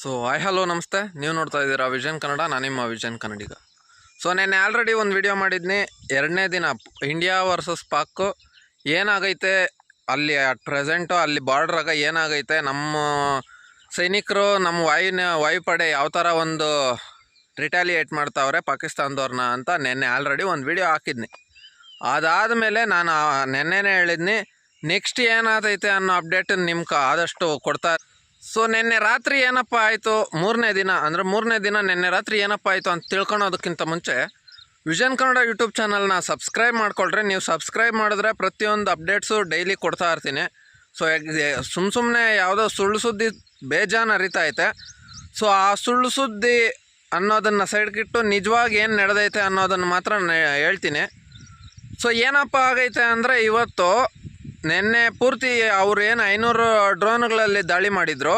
So I hello ನಮಸ್ತೆ. ನೀವು ನೋಡ್ತಾ ಇದ್ದೀರಾ ವಿಷನ್ ಕನ್ನಡ, ನಾನು ನಿಮ್ಮ ವಿಷನ್ ಕನ್ನಡಿಗ. ಸೊ ನೆನ್ನೆ ಆಲ್ರೆಡಿ ಒಂದು ವಿಡಿಯೋ ಮಾಡಿದ್ನಿ. ಎರಡನೇ ದಿನ ಇಂಡಿಯಾ ವರ್ಸಸ್ ಪಾಕ್ ಏನಾಗೈತೆ? ಅಲ್ಲಿ ಅಟ್ ಪ್ರೆಸೆಂಟು ಅಲ್ಲಿ ಬಾರ್ಡ್ರಾಗ ಏನಾಗೈತೆ? ನಮ್ಮ ಸೈನಿಕರು, ನಮ್ಮ ವಾಯುನ, ವಾಯುಪಡೆ ಯಾವ ಥರ ಒಂದು ರಿಟ್ಯಾಲಿಯೇಟ್ ಮಾಡ್ತಾವ್ರೆ ಪಾಕಿಸ್ತಾನದವ್ರನ್ನ ಅಂತ ನೆನ್ನೆ ಆಲ್ರೆಡಿ ಒಂದು ವಿಡಿಯೋ ಹಾಕಿದ್ನಿ. ಅದಾದ ಮೇಲೆ ನಾನು ನೆನ್ನೆನೇ ಹೇಳಿದ್ನಿ ನೆಕ್ಸ್ಟ್ ಏನಾದೈತೆ ಅನ್ನೋ ಅಪ್ಡೇಟ್ ನಿಮ್ಗೆ ಆದಷ್ಟು ಕೊಡ್ತಾ ಸೊ ನಿನ್ನೆ ರಾತ್ರಿ ಏನಪ್ಪ ಆಯಿತು? ಮೂರನೇ ದಿನ, ಅಂದರೆ ಮೂರನೇ ದಿನ ನಿನ್ನೆ ರಾತ್ರಿ ಏನಪ್ಪ ಆಯಿತು ಅಂತ ತಿಳ್ಕೊಳೋದಕ್ಕಿಂತ ಮುಂಚೆ ವಿಷನ್ ಕನ್ನಡ ಯೂಟ್ಯೂಬ್ ಚಾನಲ್ನ ಸಬ್ಸ್ಕ್ರೈಬ್ ಮಾಡ್ಕೊಳ್ರೆ. ನೀವು ಸಬ್ಸ್ಕ್ರೈಬ್ ಮಾಡಿದ್ರೆ ಪ್ರತಿಯೊಂದು ಅಪ್ಡೇಟ್ಸು ಡೈಲಿ ಕೊಡ್ತಾ ಇರ್ತೀನಿ. ಸೊ ಸುಮ್ಮ ಸುಮ್ಮನೆ ಯಾವುದೋ ಸುಳ್ಳು ಸುದ್ದಿ ಬೇಜಾನ್ ಅರಿತಾ ಐತೆ. ಸೊ ಆ ಸುಳ್ಳು ಸುದ್ದಿ ಅನ್ನೋದನ್ನು ಸೈಡ್ಗಿಟ್ಟು ನಿಜವಾಗಿ ಏನು ನಡೆದೈತೆ ಅನ್ನೋದನ್ನು ಮಾತ್ರ ಹೇಳ್ತೀನಿ. ಸೊ ಏನಪ್ಪ ಆಗೈತೆ ಅಂದರೆ ಇವತ್ತು ನಿನ್ನೆ ಪೂರ್ತಿ ಅವ್ರು ಏನು ಐನೂರು ಡ್ರೋನ್ಗಳಲ್ಲಿ ದಾಳಿ ಮಾಡಿದ್ರು.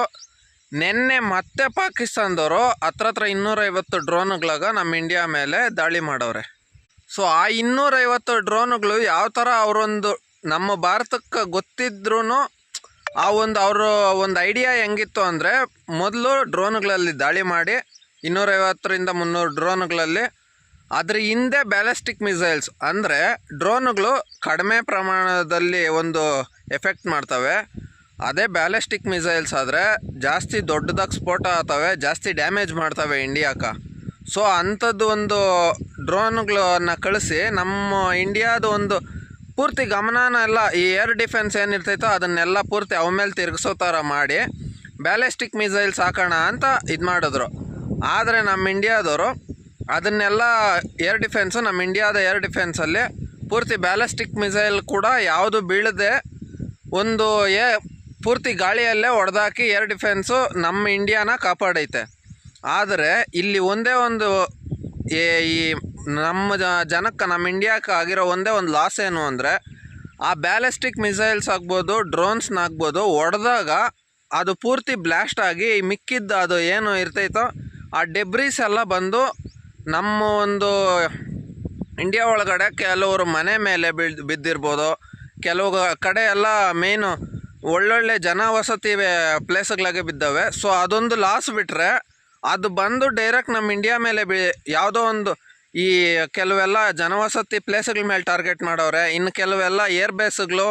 ನಿನ್ನೆ ಮತ್ತೆ ಪಾಕಿಸ್ತಾನದವರು ಹತ್ರ ಹತ್ರ ಇನ್ನೂರೈವತ್ತು ಡ್ರೋನ್ಗಳಾಗ ನಮ್ಮ ಇಂಡಿಯಾ ಮೇಲೆ ದಾಳಿ ಮಾಡವ್ರೆ. ಸೊ ಆ ಇನ್ನೂರೈವತ್ತು ಡ್ರೋನ್ಗಳು ಯಾವ ಥರ ಅವರೊಂದು ನಮ್ಮ ಭಾರತಕ್ಕೆ ಗೊತ್ತಿದ್ರೂ ಆ ಒಂದು ಅವರು ಒಂದು ಐಡಿಯಾ ಹೆಂಗಿತ್ತು ಅಂದರೆ ಮೊದಲು ಡ್ರೋನ್ಗಳಲ್ಲಿ ದಾಳಿ ಮಾಡಿ ಇನ್ನೂರೈವತ್ತರಿಂದ ಮುನ್ನೂರು ಡ್ರೋನ್ಗಳಲ್ಲಿ ಅದ್ರ ಹಿಂದೆ ಬ್ಯಾಲಿಸ್ಟಿಕ್ ಮಿಸೈಲ್ಸ್ ಅಂದರೆ ಡ್ರೋನ್ಗಳು ಕಡಿಮೆ ಪ್ರಮಾಣದಲ್ಲಿ ಒಂದು ಎಫೆಕ್ಟ್ ಮಾಡ್ತವೆ. ಅದೇ ಬ್ಯಾಲಿಸ್ಟಿಕ್ ಮಿಸೈಲ್ಸ್ ಆದರೆ ಜಾಸ್ತಿ ದೊಡ್ಡದಾಗಿ ಸ್ಫೋಟ ಆಗ್ತವೆ, ಜಾಸ್ತಿ ಡ್ಯಾಮೇಜ್ ಮಾಡ್ತವೆ ಇಂಡಿಯಾಕ. ಸೊ ಅಂಥದ್ದು ಒಂದು ಡ್ರೋನ್ಗಳನ್ನ ಕಳಿಸಿ ನಮ್ಮ ಇಂಡಿಯಾದ ಒಂದು ಪೂರ್ತಿ ಗಮನನ ಎಲ್ಲ ಈ ಏರ್ ಡಿಫೆನ್ಸ್ ಏನಿರ್ತೈತೋ ಅದನ್ನೆಲ್ಲ ಪೂರ್ತಿ ಅವ ಮೇಲೆ ತಿರುಗಿಸೋ ಥರ ಮಾಡಿ ಬ್ಯಾಲಿಸ್ಟಿಕ್ ಮಿಸೈಲ್ಸ್ ಹಾಕೋಣ ಅಂತ ಇದು ಮಾಡಿದ್ರು. ಆದರೆ ನಮ್ಮ ಇಂಡಿಯಾದವರು ಅದನ್ನೆಲ್ಲ ಏರ್ ಡಿಫೆನ್ಸು ನಮ್ಮ ಇಂಡಿಯಾದ ಏರ್ ಡಿಫೆನ್ಸಲ್ಲಿ ಪೂರ್ತಿ ಬ್ಯಾಲಿಸ್ಟಿಕ್ ಮಿಸೈಲ್ ಕೂಡ ಯಾವುದು ಬೀಳದೆ ಒಂದು ಏ, ಪೂರ್ತಿ ಗಾಳಿಯಲ್ಲೇ ಹೊಡೆದಾಕಿ ಏರ್ ಡಿಫೆನ್ಸು ನಮ್ಮ ಇಂಡಿಯಾನ ಕಾಪಾಡೈತೆ. ಆದರೆ ಇಲ್ಲಿ ಒಂದೇ ಒಂದು ಈ ನಮ್ಮ ಜನಕ್ಕೆ ನಮ್ಮ ಇಂಡಿಯಾಕ್ಕೆ ಆಗಿರೋ ಒಂದೇ ಒಂದು ಲಾಸ್ ಏನು ಅಂದರೆ ಆ ಬ್ಯಾಲಿಸ್ಟಿಕ್ ಮಿಸೈಲ್ಸ್ ಆಗ್ಬೋದು ಡ್ರೋನ್ಸ್ನಾಗ್ಬೋದು ಹೊಡೆದಾಗ ಅದು ಪೂರ್ತಿ ಬ್ಲ್ಯಾಸ್ಟ್ ಆಗಿ ಮಿಕ್ಕಿದ್ದು ಅದು ಏನು ಇರ್ತೈತೋ, ಆ ಡೆಬ್ರೀಸ್ ಎಲ್ಲ ಬಂದು ನಮ್ಮ ಒಂದು ಇಂಡಿಯಾ ಒಳಗಡೆ ಕೆಲವರು ಮನೆ ಮೇಲೆ ಬೀಳ್, ಬಿದ್ದಿರ್ಬೋದು. ಕೆಲವು ಕಡೆ ಎಲ್ಲ ಮೇಯ್ನು ಒಳ್ಳೊಳ್ಳೆ ಜನವಸತಿ ಪ್ಲೇಸ್ಗಳಾಗೆ ಬಿದ್ದಾವೆ. ಸೊ ಅದೊಂದು ಲಾಸ್ ಬಿಟ್ಟರೆ ಅದು ಬಂದು ಡೈರೆಕ್ಟ್ ನಮ್ಮ ಇಂಡಿಯಾ ಮೇಲೆ ಬಿ ಯಾವುದೋ ಒಂದು ಈ ಕೆಲವೆಲ್ಲ ಜನವಸತಿ ಪ್ಲೇಸ್ಗಳ ಮೇಲೆ ಟಾರ್ಗೆಟ್ ಮಾಡವ್ರೆ ಇನ್ನು ಕೆಲವೆಲ್ಲ ಏರ್ ಬೇಸ್ಗಳು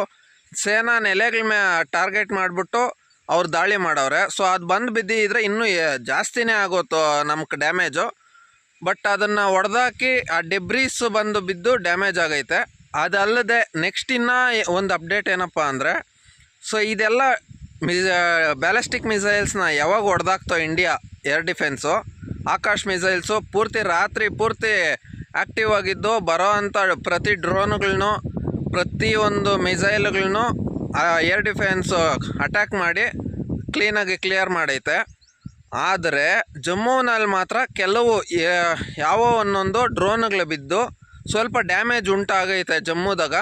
ಸೇನಾ ನೆಲೆಗಳ ಮೇ ಟಾರ್ಗೆಟ್ ಮಾಡಿಬಿಟ್ಟು ಅವ್ರು ದಾಳಿ ಮಾಡವ್ರೆ ಸೊ ಅದು ಬಂದು ಬಿದ್ದಿದ್ರೆ ಇನ್ನೂ ಜಾಸ್ತಿನೇ ಆಗುತ್ತೋ ನಮ್ಗೆ ಡ್ಯಾಮೇಜು ಬಟ್ ಅದನ್ನು ಹೊಡೆದಾಕಿ ಆ ಡೆಬ್ರೀಸ್ ಬಂದು ಬಿದ್ದು ಡ್ಯಾಮೇಜ್ ಆಗೈತೆ. ಅದಲ್ಲದೆ ನೆಕ್ಸ್ಟ್ ಇನ್ನೂ ಒಂದು ಅಪ್ಡೇಟ್ ಏನಪ್ಪ ಅಂದರೆ ಸೊ ಇದೆಲ್ಲ ಮಿಸ್ ಬ್ಯಾಲಿಸ್ಟಿಕ್ ಮಿಸೈಲ್ಸ್ನ ಯಾವಾಗ ಹೊಡೆದಾಕ್ತೋ India air defence Akash missiles ಪೂರ್ತಿ ರಾತ್ರಿ ಪೂರ್ತಿ ಆ್ಯಕ್ಟಿವ್ ಆಗಿದ್ದು ಬರೋ ಅಂಥ ಪ್ರತಿ ಡ್ರೋನ್ಗಳ್ನು ಪ್ರತಿಯೊಂದು ಮಿಸೈಲ್ಗಳನ್ನೂ ಏರ್ ಡಿಫೆನ್ಸು ಅಟ್ಯಾಕ್ ಮಾಡಿ ಕ್ಲೀನಾಗಿ ಕ್ಲಿಯರ್ ಮಾಡೈತೆ. ಆದರೆ ಜಮ್ಮುವಿನಲ್ಲಿ ಮಾತ್ರ ಕೆಲವು ಯಾವ ಒಂದೊಂದು ಡ್ರೋನ್ಗಳು ಬಿದ್ದು ಸ್ವಲ್ಪ ಡ್ಯಾಮೇಜ್ ಉಂಟಾಗೈತೆ ಜಮ್ಮುದಾಗ.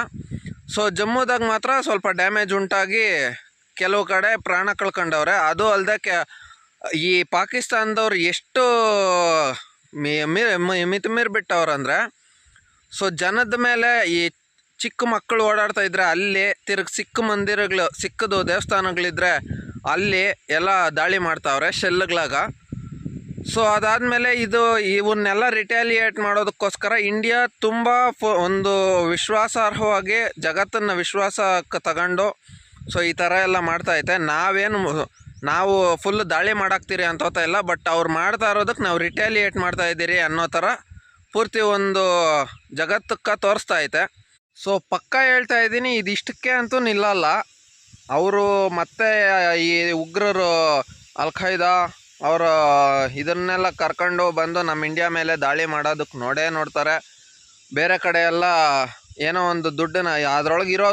ಸೊ ಜಮ್ಮುದಾಗ ಮಾತ್ರ ಸ್ವಲ್ಪ ಡ್ಯಾಮೇಜ್ ಉಂಟಾಗಿ ಕೆಲವು ಕಡೆ ಪ್ರಾಣ ಕಳ್ಕೊಂಡವ್ರೆ. ಅದು ಅಲ್ಲದೆ ಕೆ, ಈ ಪಾಕಿಸ್ತಾನದವ್ರು ಎಷ್ಟು ಮಿ ಬಿಟ್ಟವ್ರಂದ್ರೆ ಸೊ ಜನದ ಮೇಲೆ ಈ ಚಿಕ್ಕ ಮಕ್ಕಳು ಓಡಾಡ್ತಾ ಇದ್ರೆ ಅಲ್ಲಿ ತಿರ್ಗಿ ಸಿಕ್ಕ ಮಂದಿರಗಳು, ಸಿಕ್ಕದು ದೇವಸ್ಥಾನಗಳಿದ್ರೆ ಅಲ್ಲಿ ಎಲ್ಲ ದಾಳಿ ಮಾಡ್ತಾವ್ರೆ ಶೆಲ್ಗಳಾಗ ಸೊ ಅದಾದಮೇಲೆ ಇದು ಇವನ್ನೆಲ್ಲ ರಿಟ್ಯಾಲಿಯೇಟ್ ಮಾಡೋದಕ್ಕೋಸ್ಕರ ಇಂಡಿಯಾ ತುಂಬ ಒಂದು ವಿಶ್ವಾಸಾರ್ಹವಾಗಿ, ಜಗತ್ತನ್ನು ವಿಶ್ವಾಸಕ್ಕೆ ತಗೊಂಡು ಸೊ ಈ ಥರ ಎಲ್ಲ ಮಾಡ್ತಾ ಐತೆ. ನಾವೇನು ನಾವು ಫುಲ್ ದಾಳಿ ಮಾಡಾಕ್ತೀರಿ ಅಂತ ಇಲ್ಲ ಬಟ್ ಅವ್ರು ಮಾಡ್ತಾ ಇರೋದಕ್ಕೆ ನಾವು ರಿಟ್ಯಾಲಿಯೇಟ್ ಮಾಡ್ತಾ ಇದ್ದೀರಿ ಅನ್ನೋ ಥರ ಪೂರ್ತಿ ಒಂದು ಜಗತ್ತಕ್ಕೆ ತೋರಿಸ್ತಾ ಐತೆ. ಸೊ ಪಕ್ಕ ಹೇಳ್ತಾ ಇದ್ದೀನಿ, ಇದಿಷ್ಟಕ್ಕೆ ಅಂತೂ ನಿಲ್ಲಲ್ಲ. ಅವರು ಮತ್ತೆ ಈ ಉಗ್ರರು ಅಲ್ ಖೈದಾ ಅವರ ಇದನ್ನೆಲ್ಲ ಕರ್ಕೊಂಡು ಬಂದು ನಮ್ಮ ಇಂಡಿಯಾ ಮೇಲೆ ದಾಳಿ ಮಾಡೋದಕ್ಕೆ ನೋಡೇ ನೋಡ್ತಾರೆ. ಬೇರೆ ಕಡೆ ಎಲ್ಲ ಏನೋ ಒಂದು ದುಡ್ಡನ್ನ ಅದ್ರೊಳಗೆ ಇರೋ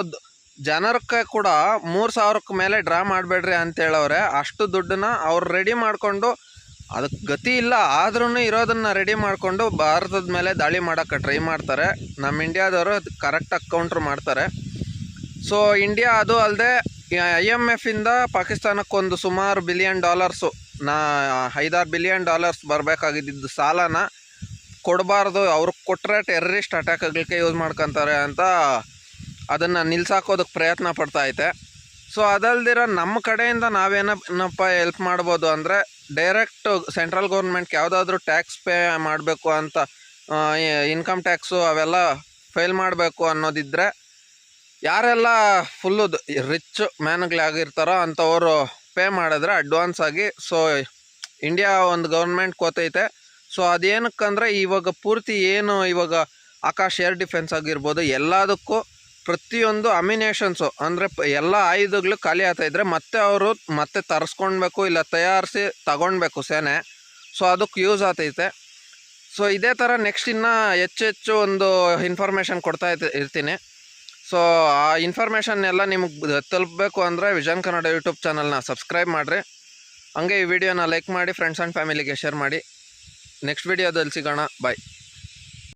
ಜನರಕ್ಕೆ ಕೂಡ ಮೂರು ಸಾವಿರಕ್ಕೆ ಮೇಲೆ ಡ್ರಾ ಮಾಡಬೇಡ್ರಿ ಅಂತೇಳವ್ರೆ. ಅಷ್ಟು ದುಡ್ಡನ್ನ ಅವ್ರು ರೆಡಿ ಮಾಡಿಕೊಂಡು ಅದಕ್ಕೆ ಗತಿ ಇಲ್ಲ. ಆದ್ರೂ ಇರೋದನ್ನು ರೆಡಿ ಮಾಡಿಕೊಂಡು ಭಾರತದ ಮೇಲೆ ದಾಳಿ ಮಾಡೋಕ್ಕೆ ಟ್ರೈ ಮಾಡ್ತಾರೆ. ನಮ್ಮ ಇಂಡಿಯಾದವರು ಕರೆಕ್ಟಾಗಿ ಕೌಂಟ್ರ್ ಮಾಡ್ತಾರೆ. ಸೊ ಇಂಡಿಯಾ ಅದು ಅಲ್ಲದೆ ಐ ಎಂ ಎಫಿಂದ ಪಾಕಿಸ್ತಾನಕ್ಕೊಂದು ಸುಮಾರು ಬಿಲಿಯನ್ ಡಾಲರ್ಸು, ನಾ ಐದಾರು ಬಿಲಿಯನ್ ಡಾಲರ್ಸ್ ಬರಬೇಕಾಗಿದ್ದು ಸಾಲನ ಕೊಡಬಾರ್ದು. ಅವ್ರಿಗೆ ಕೊಟ್ಟರೆ ಟೆರರಿಸ್ಟ್ ಅಟ್ಯಾಕ್ಗಳಿಗೆ ಯೂಸ್ ಮಾಡ್ಕೊತಾರೆ ಅಂತ ಅದನ್ನು ನಿಲ್ಸಾಕೋದಕ್ಕೆ ಪ್ರಯತ್ನ ಪಡ್ತಾ ಐತೆ. ಸೊ, ಅದಲ್ದಿರ ನಮ್ಮ ಕಡೆಯಿಂದ ನಾವೇನಪ್ಪ ಹೆಲ್ಪ್ ಮಾಡ್ಬೋದು ಅಂದರೆ ಡೈರೆಕ್ಟ್ ಸೆಂಟ್ರಲ್ ಗೌರ್ಮೆಂಟ್ಗೆ ಯಾವುದಾದ್ರೂ ಟ್ಯಾಕ್ಸ್ ಪೇ ಮಾಡಬೇಕು ಅಂತ ಇನ್ಕಮ್ ಟ್ಯಾಕ್ಸು ಅವೆಲ್ಲ ಫೈಲ್ ಮಾಡಬೇಕು ಅನ್ನೋದಿದ್ದರೆ ಯಾರೆಲ್ಲ ಫುಲ್ಲು ರಿಚ್ ಮ್ಯಾನ್ಗಳಾಗಿರ್ತಾರೋ ಅಂಥವರು ಪೇ ಮಾಡಿದ್ರೆ ಅಡ್ವಾನ್ಸ್ ಆಗಿ ಸೊ ಇಂಡಿಯಾ ಒಂದು ಗೌರ್ಮೆಂಟ್ ಕೋತೈತೆ ಸೊ ಅದೇನಕ್ಕಂದ್ರೆ ಇವಾಗ ಪೂರ್ತಿ ಏನು ಇವಾಗ ಆಕಾಶ್ ಏರ್ ಡಿಫೆನ್ಸ್ ಆಗಿರ್ಬೋದು, ಎಲ್ಲದಕ್ಕೂ ಪ್ರತಿಯೊಂದು ಅಮಿನೇಷನ್ಸು ಅಂದರೆ ಎಲ್ಲ ಆಯುಧಗಳು ಖಾಲಿ ಆಗ್ತಾ ಇದ್ದರೆ ಮತ್ತೆ ಅವರು ಮತ್ತೆ ತರಿಸ್ಕೊಳ್ಬೇಕು ಇಲ್ಲ ತಯಾರಿಸಿ ತಗೊಳ್ಬೇಕು ಸೇನೆ. ಸೊ ಅದಕ್ಕೆ ಯೂಸ್ ಆಗ್ತೈತೆ. ಸೊ ಇದೇ ಥರ ನೆಕ್ಸ್ಟ್ ಇನ್ನೂ ಹೆಚ್ಚು ಹೆಚ್ಚು ಒಂದು ಇನ್ಫಾರ್ಮೇಷನ್ ಕೊಡ್ತಾ ಇರ್ತಿ- ಇರ್ತೀನಿ. ಸೊ ಆ ಇನ್ಫಾರ್ಮೇಷನ್ ಎಲ್ಲ ನಿಮಗೆ ತಲುಪಬೇಕು ಅಂದರೆ ವಿಜನ್ ಕನ್ನಡ ಯೂಟ್ಯೂಬ್ ಚಾನಲ್ನ ಸಬ್ಸ್ಕ್ರೈಬ್ ಮಾಡಿರಿ. ಹಂಗೆ ಈ ವಿಡಿಯೋನ ಲೈಕ್ ಮಾಡಿ ಫ್ರೆಂಡ್ಸ್ ಆ್ಯಂಡ್ ಫ್ಯಾಮಿಲಿಗೆ ಶೇರ್ ಮಾಡಿ. ನೆಕ್ಸ್ಟ್ ವಿಡಿಯೋದಲ್ಲಿ ಸಿಗೋಣ. ಬಾಯ್